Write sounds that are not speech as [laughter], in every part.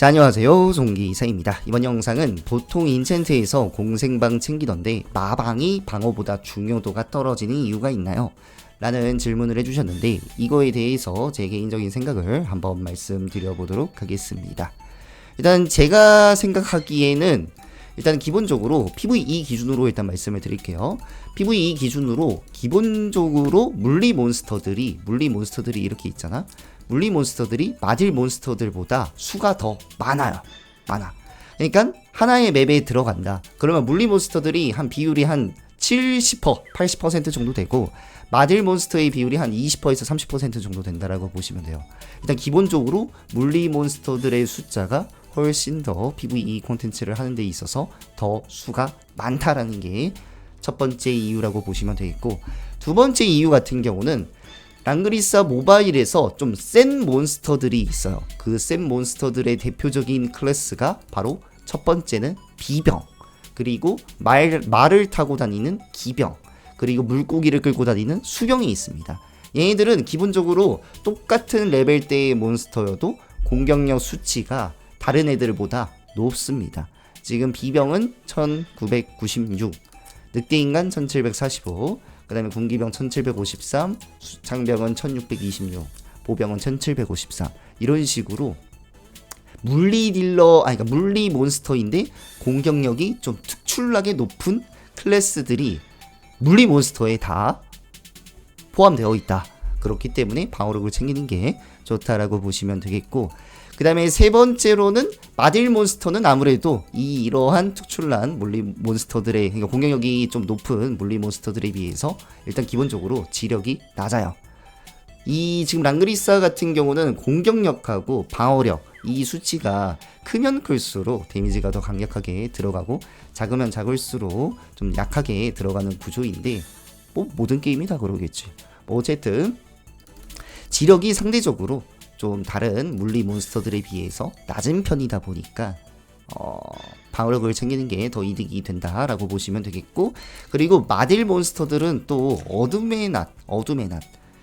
자, 안녕하세요. 송기사입니다. 이번 영상은 보통 인챈트에서 공생방 챙기던데 마방이 방어보다 중요도가 떨어지는 이유가 있나요? 라는 질문을 해주셨는데 이거에 대해서 제 개인적인 생각을 한번 말씀드려 보도록 하겠습니다. 일단 제가 생각하기에는 일단 기본적으로 PVE 기준으로 일단 말씀을 드릴게요. PVE 기준으로 기본적으로 물리 몬스터들이 물리 몬스터들이 이렇게 있잖아. 물리 몬스터들이 마딜 몬스터들보다 수가 더 많아요. 많아. 그러니까 하나의 맵에 들어간다. 그러면 물리 몬스터들이 한 비율이 한 70%, 80% 정도 되고 마딜 몬스터의 비율이 한 20%에서 30% 정도 된다라고 보시면 돼요. 일단 기본적으로 물리 몬스터들의 숫자가 훨씬 더 PVE 콘텐츠를 하는 데 있어서 더 수가 많다라는 게 첫 번째 이유라고 보시면 되겠고 두 번째 이유 같은 경우는 랑그리사 모바일에서 좀 센 몬스터들이 있어요. 그 센 몬스터들의 대표적인 클래스가 바로 첫 번째는 비병, 그리고 말, 말을 타고 다니는 기병, 그리고 물고기를 끌고 다니는 수경이 있습니다. 얘네들은 기본적으로 똑같은 레벨대의 몬스터여도 공격력 수치가 다른 애들보다 높습니다. 지금 비병은 1996, 늑대인간 1745, 그 다음에 군기병 1753, 장병은 1626, 보병은 1753 이런 식으로 물리 딜러 아니 그러니까 물리 몬스터인데 공격력이 좀 특출나게 높은 클래스들이 물리 몬스터에 다 포함되어 있다. 그렇기 때문에 방어력을 챙기는 게 좋다라고 보시면 되겠고 그 다음에 세 번째로는 마딜 몬스터는 아무래도 이 이러한 특출난 물리 몬스터들의 그러니까 공격력이 좀 높은 물리 몬스터들에 비해서 일단 기본적으로 지력이 낮아요. 이 지금 랑그리사 같은 경우는 공격력하고 방어력 이 수치가 크면 클수록 데미지가 더 강력하게 들어가고 작으면 작을수록 좀 약하게 들어가는 구조인데 뭐 모든 게임이 다 그러겠지. 뭐 어쨌든 지력이 상대적으로 좀 다른 물리 몬스터들에 비해서 낮은 편이다 보니까 어, 방어력을 챙기는 게 더 이득이 된다라고 보시면 되겠고 그리고 마딜 몬스터들은 또 어둠의 낮, 어둠의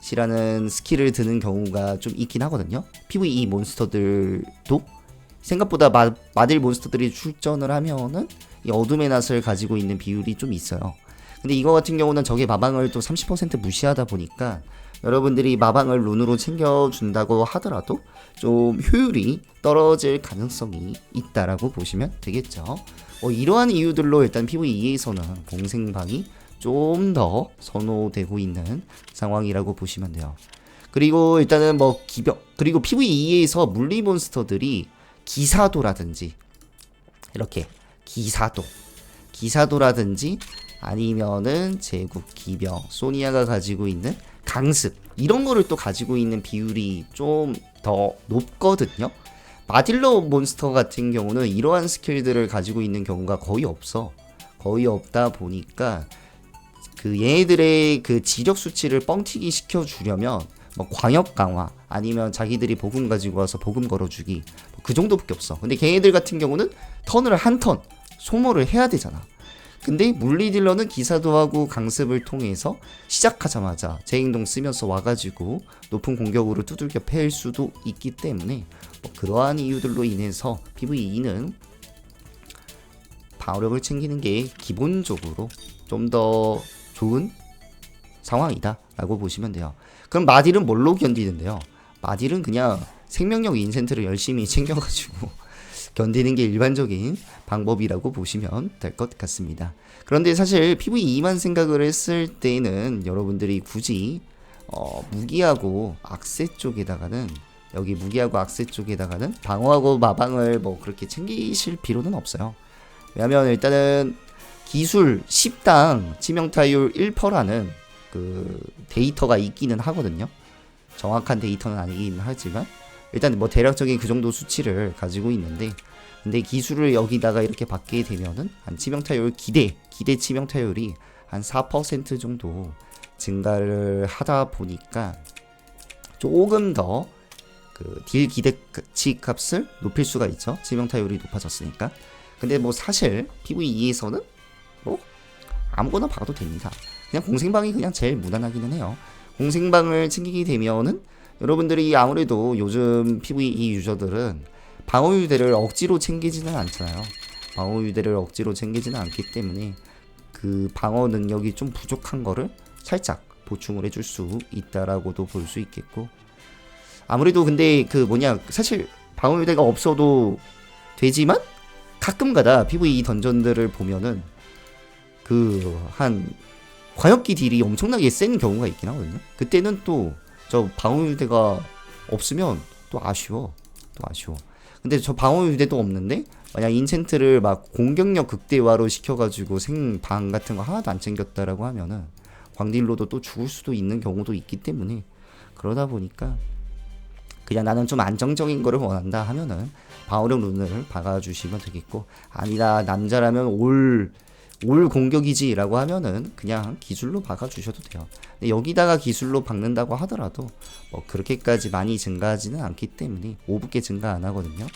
낮이라는 스킬을 드는 경우가 좀 있긴 하거든요. PVE 몬스터들도 생각보다 마, 마딜 몬스터들이 출전을 하면은 이 어둠의 낫을 가지고 있는 비율이 좀 있어요. 근데 이거 같은 경우는 적의 마방을 또 30% 무시하다 보니까 여러분들이 마방을 룬으로 챙겨준다고 하더라도 좀 효율이 떨어질 가능성이 있다라고 보시면 되겠죠. 어, 이러한 이유들로 일단 PVE에서는 공생방이 좀 더 선호되고 있는 상황이라고 보시면 돼요. 그리고 일단은 뭐 기병 그리고 PVE에서 물리 몬스터들이 기사도라든지 이렇게 기사도 기사도라든지 아니면은 제국 기병 소니아가 가지고 있는 강습 이런 거를 또 가지고 있는 비율이 좀 더 높거든요. 마딜러 몬스터 같은 경우는 이러한 스킬들을 가지고 있는 경우가 거의 없어. 거의 없다 보니까 그 얘네들의 그 지력 수치를 뻥튀기 시켜 주려면 뭐 광역 강화 아니면 자기들이 보금 가지고 와서 보금 걸어주기 뭐 그 정도밖에 없어. 근데 걔네들 같은 경우는 턴을 한 턴 소모를 해야 되잖아. 근데 물리 딜러는 기사도 하고 강습을 통해서 시작하자마자 재행동 쓰면서 와가지고 높은 공격으로 두들겨 패일 수도 있기 때문에 뭐 그러한 이유들로 인해서 PVE는 방어력을 챙기는 게 기본적으로 좀 더 좋은 상황이다 라고 보시면 돼요. 그럼 마딜은 뭘로 견디는데요? 마딜은 그냥 생명력 인센트를 열심히 [laughs] 챙겨가지고 견디는 게 일반적인 방법이라고 보시면 될 것 같습니다. 그런데 사실 PVE만 생각을 했을 때는 여러분들이 굳이 어, 무기하고 악세 쪽에다가는 여기 무기하고 악세 쪽에다가는 방어하고 마방을 뭐 그렇게 챙기실 필요는 없어요. 왜냐면 일단은 기술 10당 치명타율 1%라는 그 데이터가 있기는 하거든요. 정확한 데이터는 아니긴 하지만 일단 뭐 대략적인 그 정도 수치를 가지고 있는데 근데 기술을 여기다가 이렇게 받게 되면은 한 치명타율 기대 기대 치명타율이 한 4% 정도 증가를 하다 보니까 조금 더 그 딜 기대치 값을 높일 수가 있죠. 치명타율이 높아졌으니까. 근데 뭐 사실 PVE에서는 뭐 아무거나 봐도 됩니다. 그냥 공생방이 그냥 제일 무난하기는 해요. 공생방을 챙기게 되면은 여러분들이 아무래도 요즘 PVE 유저들은 방어 유대를 억지로 챙기지는 않잖아요. 방어 유대를 억지로 챙기지는 않기 때문에 그 방어 능력이 좀 부족한 거를 살짝 보충을 해줄 수 있다라고도 볼 수 있겠고 아무래도 근데 그 뭐냐 사실 방어 유대가 없어도 되지만 가끔가다 PVE 던전들을 보면은 그 한 과역기 딜이 엄청나게 센 경우가 있긴 하거든요. 그때는 또 저 방어 유대가 없으면 또 아쉬워. 또 아쉬워. 근데 저 방어 유대도 없는데 만약 인챈트를 막 공격력 극대화로 시켜가지고 생방 같은 거 하나도 안 챙겼다라고 하면은 광딜로도 또 죽을 수도 있는 경우도 있기 때문에 그러다 보니까 그냥 나는 좀 안정적인 거를 원한다 하면은 방어력 룬을 박아주시면 되겠고 아니다 남자라면 올, 올 공격이지라고 하면은 그냥 기술로 박아주셔도 돼요. 여기다가 기술로 박는다고 하더라도 뭐 그렇게까지 많이 증가하지는 않기 때문에 5분께 증가 안 하거든요.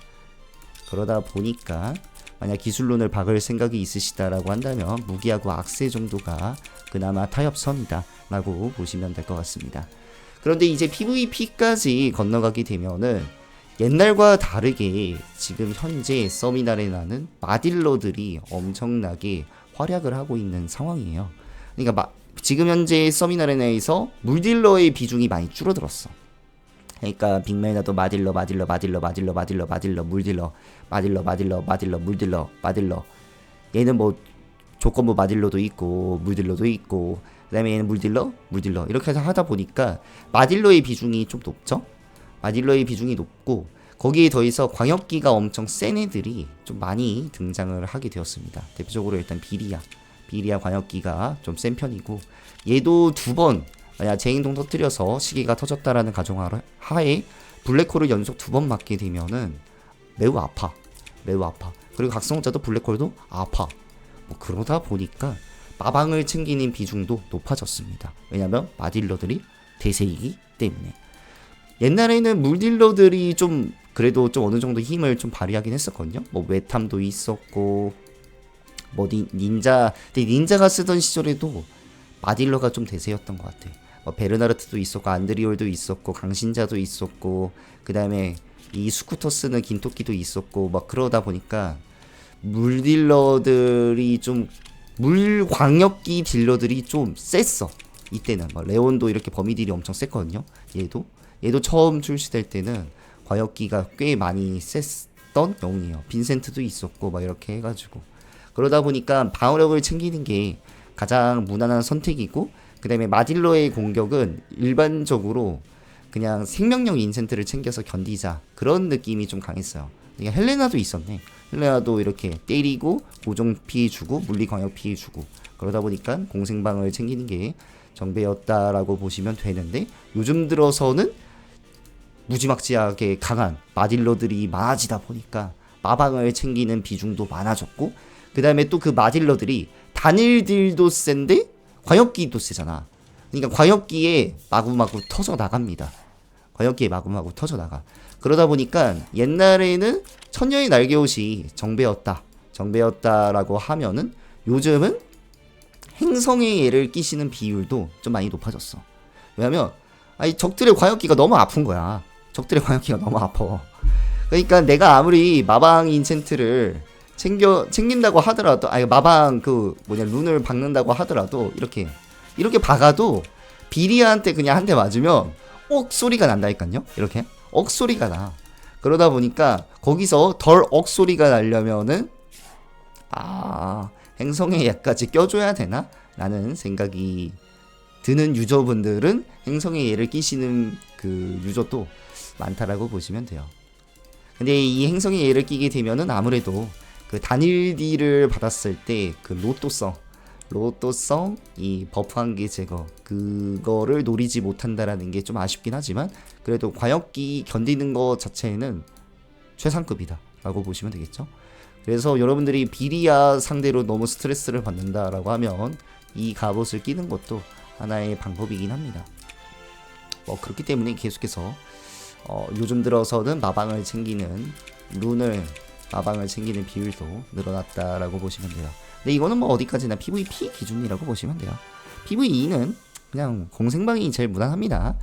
그러다 보니까 만약 기술론을 박을 생각이 있으시다라고 한다면 무기하고 악세 정도가 그나마 타협선이다 라고 보시면 될 것 같습니다. 그런데 이제 PVP까지 건너가게 되면은 옛날과 다르게 지금 현재 서미나레나는 마딜러들이 엄청나게 활약을 하고 있는 상황이에요. 그러니까 마, 지금 현재 서미나레나에서 물딜러의 비중이 많이 줄어들었어. 그러니까 빅맨이라도 마딜러 마딜러 마딜러 마딜러 마딜러 마딜러 물딜러 마딜러 마딜러 마딜러 물딜러 마딜러 얘는 뭐 조건부 마딜러도 있고 물딜러도 있고 그다음에 얘는 물딜러 물딜러 이렇게 해서 하다 보니까 마딜러의 비중이 좀 높죠 마딜러의 비중이 높고 거기에 더해서 광역기가 엄청 센 애들이 좀 많이 등장을 하게 되었습니다. 대표적으로 일단 비리아 비리아 광역기가 좀 센 편이고 얘도 두번 만약 제행동 터뜨려서 시계가 터졌다라는 가정 하에 블랙홀을 연속 두 번 맞게 되면은 매우 아파 매우 아파. 그리고 각성자도 블랙홀도 아파. 뭐 그러다 보니까 마방을 챙기는 비중도 높아졌습니다. 왜냐면 마딜러들이 대세이기 때문에 옛날에는 물딜러들이 좀 그래도 좀 어느 정도 힘을 좀 발휘하긴 했었거든요 뭐 외탐도 있었고 뭐 닌, 닌자 근데 닌자가 쓰던 시절에도 마딜러가 좀 대세였던 것 같아. 뭐 베르나르트도 있었고 안드리올도 있었고 강신자도 있었고 그 다음에 이 스쿠터 쓰는 긴토끼도 있었고 막 그러다 보니까 물딜러들이 좀 물광역기 딜러들이 좀 셌어. 이때는 뭐 레온도 이렇게 범위딜이 엄청 셌거든요. 얘도 얘도 처음 출시될 때는 광역기가 꽤 많이 셌던 영웅이에요. 빈센트도 있었고 막 이렇게 해가지고 그러다 보니까 방어력을 챙기는 게 가장 무난한 선택이고 그 다음에 마딜러의 공격은 일반적으로 그냥 생명력 인센트를 챙겨서 견디자 그런 느낌이 좀 강했어요. 그러니까 헬레나도 있었네. 헬레나도 이렇게 때리고 고정 피해 주고 물리 광역 피해 주고 그러다 보니까 공생방을 챙기는 게 정배였다라고 보시면 되는데 요즘 들어서는 무지막지하게 강한 마딜러들이 많아지다 보니까 마방을 챙기는 비중도 많아졌고 그 다음에 또 그 마딜러들이 단일딜도 센데 광역기도 세잖아. 그러니까 광역기에 마구마구 터져 나갑니다. 광역기에 마구마구 터져 나가. 그러다 보니까 옛날에는 천녀의 날개옷이 정배였다. 정배였다라고 하면은 요즘은 행성의 얘를 끼시는 비율도 좀 많이 높아졌어. 왜냐면 아니 적들의 광역기가 너무 아픈 거야. 적들의 광역기가 너무 아파. 그러니까 내가 아무리 마방 인챈트를 챙겨 챙긴다고 하더라도 아니 마방 그 뭐냐 룬을 박는다고 하더라도 이렇게 이렇게 박아도 비리아한테 그냥 한 대 맞으면 억 소리가 난다니까요. 이렇게 억 소리가 나. 그러다 보니까 거기서 덜 억 소리가 나려면은 아 행성에 약까지 껴줘야 되나? 라는 생각이 드는 유저분들은 행성에 얘를 끼시는 그 유저도 많다라고 보시면 돼요. 근데 이 행성에 얘를 끼게 되면은 아무래도 그 단일 딜을 받았을 때 그 로또성 로또성 이 버프 한 개 제거 그거를 노리지 못한다라는 게 좀 아쉽긴 하지만 그래도 과역기 견디는 것 자체는 최상급이다라고 보시면 되겠죠. 그래서 여러분들이 비리아 상대로 너무 스트레스를 받는다라고 하면 이 갑옷을 끼는 것도 하나의 방법이긴 합니다. 뭐 그렇기 때문에 계속해서 어, 요즘 들어서는 마방을 챙기는 룬을 마방을 챙기는 비율도 늘어났다라고 보시면 돼요. 근데 이거는 뭐 어디까지나 PVP 기준이라고 보시면 돼요. PVE는 그냥 공생방이 제일 무난합니다.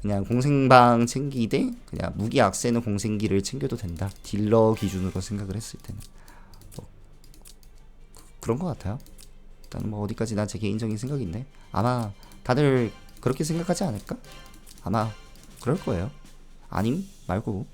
그냥 공생방 챙기되 그냥 무기 악세는 공생기를 챙겨도 된다. 딜러 기준으로 생각을 했을 때는 뭐 그런 것 같아요. 일단 뭐 어디까지 난제 개인적인 생각인데 아마 다들 그렇게 생각하지 않을까? 아마 그럴 거예요. 아님 말고